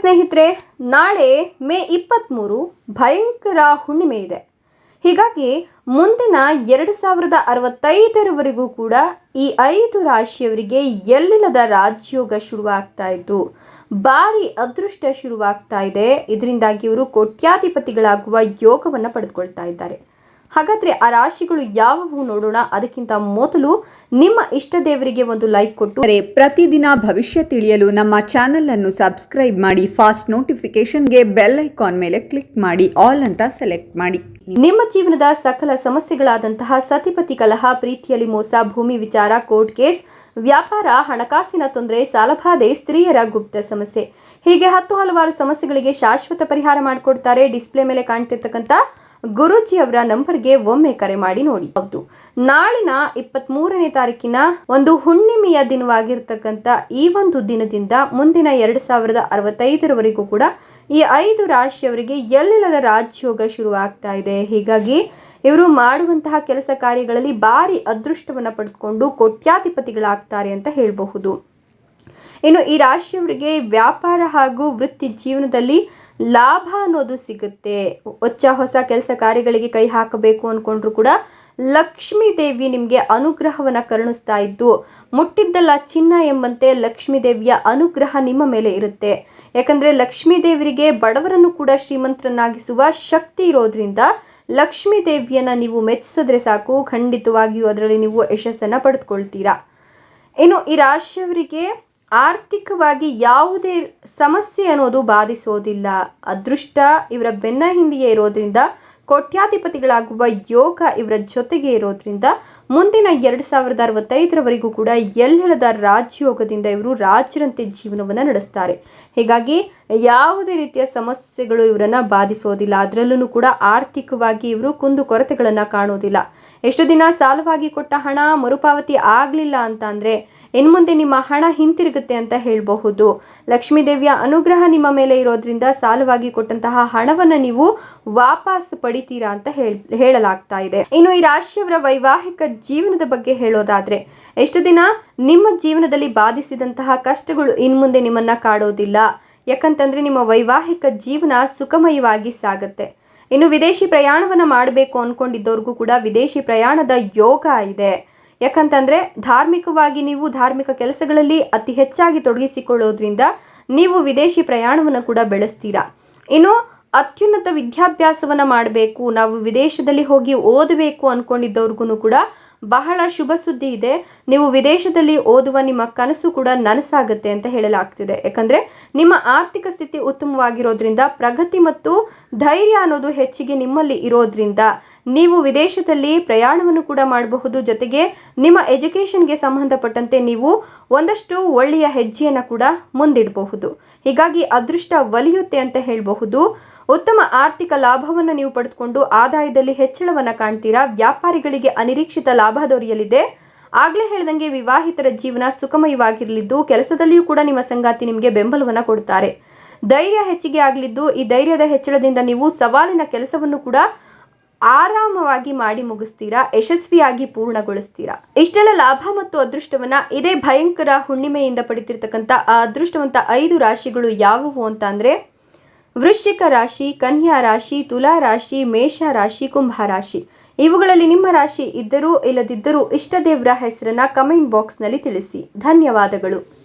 ಸ್ನೇಹಿತರೆ, ನಾಳೆ ಮೇ ಇಪ್ಪತ್ತ್ಮೂರು ಭಯಂಕರ ಹುಣ್ಣಿಮೆ ಇದೆ. ಹೀಗಾಗಿ ಮುಂದಿನ ಎರಡು ಸಾವಿರದ ಅರವತ್ತೈದರವರೆಗೂ ಕೂಡ ಈ ಐದು ರಾಶಿಯವರಿಗೆ ಎಲ್ಲಿಲ್ಲದ ರಾಜ್ಯೋಗ ಶುರುವಾಗ್ತಾ ಇದ್ದು, ಭಾರಿ ಅದೃಷ್ಟ ಶುರುವಾಗ್ತಾ ಇದೆ. ಇದರಿಂದಾಗಿ ಇವರು ಕೋಟ್ಯಾಧಿಪತಿಗಳಾಗುವ ಯೋಗವನ್ನು ಪಡೆದುಕೊಳ್ತಾ ಇದ್ದಾರೆ. ಹಾಗಾದ್ರೆ ಆ ರಾಶಿಗಳು ಯಾವುವು ನೋಡೋಣ. ಅದಕ್ಕಿಂತ ಮೊದಲು ನಿಮ್ಮ ಇಷ್ಟ ದೇವರಿಗೆ ಒಂದು ಲೈಕ್ ಕೊಟ್ಟು. ಪ್ರತಿದಿನ ಭವಿಷ್ಯ ತಿಳಿಯಲು ನಮ್ಮ ಚಾನೆಲ್ ಅನ್ನು ಸಬ್ಸ್ಕ್ರೈಬ್ ಮಾಡಿ ಫಾಸ್ಟ್ ನೋಟಿಫಿಕೇಶನ್ಗೆ ಬೆಲ್ ಐಕಾನ್ ಮೇಲೆ ಕ್ಲಿಕ್ ಮಾಡಿ ಆಲ್ ಅಂತ ಸೆಲೆಕ್ಟ್ ಮಾಡಿ. ನಿಮ್ಮ ಜೀವನದ ಸಕಲ ಸಮಸ್ಯೆಗಳಾದಂತಹ ಸತಿಪತಿ ಕಲಹ ಪ್ರೀತಿಯಲ್ಲಿ ಮೋಸ ಭೂಮಿ ವಿಚಾರ ಕೋರ್ಟ್ ಕೇಸ್ ವ್ಯಾಪಾರ ಹಣಕಾಸಿನ ತೊಂದರೆ ಸಾಲಬಾಧೆ ಸ್ತ್ರೀಯರ ಗುಪ್ತ ಸಮಸ್ಯೆ. ಹೀಗೆ ಹತ್ತು ಹಲವಾರು ಸಮಸ್ಯೆಗಳಿಗೆ ಶಾಶ್ವತ ಪರಿಹಾರ ಮಾಡಿಕೊಡ್ತಾರೆ. ಡಿಸ್ಪ್ಲೇ ಮೇಲೆ ಕಾಣ್ತಿರ್ತಕ್ಕಂಥ ಗುರೂಜಿ ಅವರ ನಂಬರ್ಗೆ ಒಮ್ಮೆ ಕರೆ ಮಾಡಿ ನೋಡಿ. ಹೌದು. ನಾಳಿನ ಇಪ್ಪತ್ತ್ ಮೂರನೇ ತಾರೀಕಿನ ಒಂದು ಹುಣ್ಣಿಮೆಯ ದಿನವಾಗಿರ್ತಕ್ಕಂಥ ಈ ಒಂದು ದಿನದಿಂದ ಮುಂದಿನ ಎರಡು ಸಾವಿರದ ಅರವತ್ತೈದರವರೆಗೂ ಕೂಡ ಈ ಐದು ರಾಶಿಯವರಿಗೆ ಎಲ್ಲಿಲ್ಲದ ಶುರು ಶುರುವಾಗ್ತಾ ಇದೆ. ಹೀಗಾಗಿ ಇವರು ಮಾಡುವಂತಹ ಕೆಲಸ ಕಾರ್ಯಗಳಲ್ಲಿ ಭಾರಿ ಅದೃಷ್ಟವನ್ನು ಪಡೆದುಕೊಂಡು ಕೋಟ್ಯಾಧಿಪತಿಗಳಾಗ್ತಾರೆ ಅಂತ ಹೇಳಬಹುದು. ಇನ್ನು ಈ ರಾಶಿಯವರಿಗೆ ವ್ಯಾಪಾರ ಹಾಗೂ ವೃತ್ತಿ ಜೀವನದಲ್ಲಿ ಲಾಭ ಅನ್ನೋದು ಸಿಗುತ್ತೆ. ಹೊಚ್ಚ ಹೊಸ ಕೆಲಸ ಕಾರ್ಯಗಳಿಗೆ ಕೈ ಹಾಕಬೇಕು ಅಂದ್ಕೊಂಡ್ರು ಕೂಡ ಲಕ್ಷ್ಮೀ ದೇವಿ ನಿಮಗೆ ಅನುಗ್ರಹವನ್ನು ಕರುಣಿಸ್ತಾ ಇದ್ದು, ಮುಟ್ಟಿದ್ದಲ್ಲ ಚಿನ್ನ ಎಂಬಂತೆ ಲಕ್ಷ್ಮೀ ದೇವಿಯ ಅನುಗ್ರಹ ನಿಮ್ಮ ಮೇಲೆ ಇರುತ್ತೆ. ಯಾಕಂದರೆ ಲಕ್ಷ್ಮೀ ದೇವರಿಗೆ ಬಡವರನ್ನು ಕೂಡ ಶ್ರೀಮಂತರನ್ನಾಗಿಸುವ ಶಕ್ತಿ ಇರೋದ್ರಿಂದ ಲಕ್ಷ್ಮೀ ದೇವಿಯನ್ನು ನೀವು ಮೆಚ್ಚಿಸಿದ್ರೆ ಸಾಕು, ಖಂಡಿತವಾಗಿಯೂ ಅದರಲ್ಲಿ ನೀವು ಯಶಸ್ಸನ್ನು ಪಡೆದುಕೊಳ್ತೀರಾ ಇನ್ನು ಈ ರಾಶಿಯವರಿಗೆ ಆರ್ಥಿಕವಾಗಿ ಯಾವುದೇ ಸಮಸ್ಯೆ ಅನ್ನೋದು ಬಾಧಿಸೋದಿಲ್ಲ. ಅದೃಷ್ಟ ಇವರ ಬೆನ್ನ ಹಿಂದೆಯೇ ಇರೋದ್ರಿಂದ, ಕೋಟ್ಯಾಧಿಪತಿಗಳಾಗುವ ಯೋಗ ಇವರ ಜೊತೆಗೆ ಇರೋದ್ರಿಂದ, ಮುಂದಿನ ಎರಡು ಸಾವಿರದ ಅರವತ್ತೈದರವರೆಗೂ ಕೂಡ ಎಲ್ಲೆಲ್ಲದ ರಾಜಯೋಗದಿಂದ ಇವರು ರಾಜರಂತೆ ಜೀವನವನ್ನು ನಡೆಸ್ತಾರೆ. ಹೀಗಾಗಿ ಯಾವುದೇ ರೀತಿಯ ಸಮಸ್ಯೆಗಳು ಇವರನ್ನು ಬಾಧಿಸೋದಿಲ್ಲ. ಅದರಲ್ಲೂ ಕೂಡ ಆರ್ಥಿಕವಾಗಿ ಇವರು ಕುಂದು ಕೊರತೆಗಳನ್ನು ಕಾಣೋದಿಲ್ಲ. ಎಷ್ಟು ದಿನ ಸಾಲವಾಗಿ ಕೊಟ್ಟ ಹಣ ಮರುಪಾವತಿ ಆಗಲಿಲ್ಲ ಅಂತ ಅಂದರೆ ಇನ್ನು ಮುಂದೆ ನಿಮ್ಮ ಹಣ ಹಿಂತಿರುಗುತ್ತೆ ಅಂತ ಹೇಳಬಹುದು. ಲಕ್ಷ್ಮೀ ದೇವಿಯ ಅನುಗ್ರಹ ನಿಮ್ಮ ಮೇಲೆ ಇರೋದ್ರಿಂದ ಸಾಲವಾಗಿ ಕೊಟ್ಟಂತಹ ಹಣವನ್ನು ನೀವು ವಾಪಸ್ ಪಡಿತೀರಾ ಅಂತ ಹೇಳ್, ಹೇಳಲಾಗ್ತಾ ಇದೆ. ಇನ್ನು ಈ ರಾಶಿಯವರ ವೈವಾಹಿಕ ಜೀವನದ ಬಗ್ಗೆ ಹೇಳೋದಾದ್ರೆ, ಎಷ್ಟು ದಿನ ನಿಮ್ಮ ಜೀವನದಲ್ಲಿ ಬಾಧಿಸಿದಂತಹ ಕಷ್ಟಗಳು ಇನ್ನು ಮುಂದೆ ನಿಮ್ಮನ್ನ ಕಾಡೋದಿಲ್ಲ. ಯಾಕಂತಂದ್ರೆ ನಿಮ್ಮ ವೈವಾಹಿಕ ಜೀವನ ಸುಖಮಯವಾಗಿ ಸಾಗುತ್ತೆ. ಇನ್ನು ವಿದೇಶಿ ಪ್ರಯಾಣವನ್ನು ಮಾಡಬೇಕು ಅಂದ್ಕೊಂಡಿದ್ದವ್ರಿಗೂ ಕೂಡ ವಿದೇಶಿ ಪ್ರಯಾಣದ ಯೋಗ ಇದೆ. ಯಾಕಂತಂದರೆ ಧಾರ್ಮಿಕವಾಗಿ ನೀವು ಧಾರ್ಮಿಕ ಕೆಲಸಗಳಲ್ಲಿ ಅತಿ ಹೆಚ್ಚಾಗಿ ತೊಡಗಿಸಿಕೊಳ್ಳೋದ್ರಿಂದ ನೀವು ವಿದೇಶಿ ಪ್ರಯಾಣವನ್ನು ಕೂಡ ಬೆಳೆಸ್ತೀರಾ. ಇನ್ನು ಅತ್ಯುನ್ನತ ವಿದ್ಯಾಭ್ಯಾಸವನ್ನು ಮಾಡಬೇಕು, ನಾವು ವಿದೇಶದಲ್ಲಿ ಹೋಗಿ ಓದಬೇಕು ಅಂದ್ಕೊಂಡಿದ್ದವ್ರಿಗೂ ಕೂಡ ಬಹಳ ಶುಭ ಸುದ್ದಿ ಇದೆ. ನೀವು ವಿದೇಶದಲ್ಲಿ ಓದುವ ನಿಮ್ಮ ಕನಸು ಕೂಡ ನನಸಾಗುತ್ತೆ ಅಂತ ಹೇಳಲಾಗ್ತಿದೆ. ಯಾಕಂದರೆ ನಿಮ್ಮ ಆರ್ಥಿಕ ಸ್ಥಿತಿ ಉತ್ತಮವಾಗಿರೋದ್ರಿಂದ, ಪ್ರಗತಿ ಮತ್ತು ಧೈರ್ಯ ಅನ್ನೋದು ಹೆಚ್ಚಿಗೆ ನಿಮ್ಮಲ್ಲಿ ಇರೋದ್ರಿಂದ ನೀವು ವಿದೇಶದಲ್ಲಿ ಪ್ರಯಾಣವನ್ನು ಕೂಡ ಮಾಡಬಹುದು. ಜೊತೆಗೆ ನಿಮ್ಮ ಎಜುಕೇಷನ್ಗೆ ಸಂಬಂಧಪಟ್ಟಂತೆ ನೀವು ಒಂದಷ್ಟು ಒಳ್ಳೆಯ ಹೆಜ್ಜೆಯನ್ನು ಕೂಡ ಮುಂದಿಡಬಹುದು. ಹೀಗಾಗಿ ಅದೃಷ್ಟ ಒಲಿಯುತ್ತೆ ಅಂತ ಹೇಳಬಹುದು. ಉತ್ತಮ ಆರ್ಥಿಕ ಲಾಭವನ್ನು ನೀವು ಪಡೆದುಕೊಂಡು ಆದಾಯದಲ್ಲಿ ಹೆಚ್ಚಳವನ್ನು ಕಾಣ್ತೀರಾ? ವ್ಯಾಪಾರಿಗಳಿಗೆ ಅನಿರೀಕ್ಷಿತ ಲಾಭ ದೊರೆಯಲಿದೆ. ಆಗಲೇ ಹೇಳ್ದಂಗೆ ವಿವಾಹಿತರ ಜೀವನ ಸುಖಮಯವಾಗಿರಲಿದ್ದು, ಕೆಲಸದಲ್ಲಿಯೂ ಕೂಡ ನಿಮ್ಮ ಸಂಗಾತಿ ನಿಮಗೆ ಬೆಂಬಲವನ್ನು ಕೊಡ್ತಾರೆ. ಧೈರ್ಯ ಹೆಚ್ಚಿಗೆ ಆಗಲಿದ್ದು, ಈ ಧೈರ್ಯದ ಹೆಚ್ಚಳದಿಂದ ನೀವು ಸವಾಲಿನ ಕೆಲಸವನ್ನು ಕೂಡ ಆರಾಮವಾಗಿ ಮಾಡಿ ಮುಗಿಸ್ತೀರಾ? ಯಶಸ್ವಿಯಾಗಿ ಪೂರ್ಣಗೊಳಿಸ್ತೀರಾ? ಇಷ್ಟೆಲ್ಲ ಲಾಭ ಮತ್ತು ಅದೃಷ್ಟವನ್ನ ಇದೇ ಭಯಂಕರ ಹುಣ್ಣಿಮೆಯಿಂದ ಪಡಿತಿರ್ತಕ್ಕಂಥ ಆ ಅದೃಷ್ಟವಂತ ಐದು ರಾಶಿಗಳು ಯಾವುವು ಅಂತ ಅಂದ್ರೆ ವೃಶ್ಚಿಕ ರಾಶಿ, ಕನ್ಯಾ ರಾಶಿ, ತುಲಾ ರಾಶಿ, ಮೇಷ ರಾಶಿ, ಕುಂಭ ರಾಶಿ. ಇವುಗಳಲ್ಲಿ ನಿಮ್ಮ ರಾಶಿ ಇದ್ದರೂ ಇಲ್ಲದಿದ್ದರೂ ಇಷ್ಟ ದೇವರ ಹೆಸರನ್ನ ಕಮೆಂಟ್ ಬಾಕ್ಸ್ನಲ್ಲಿ ತಿಳಿಸಿ. ಧನ್ಯವಾದಗಳು.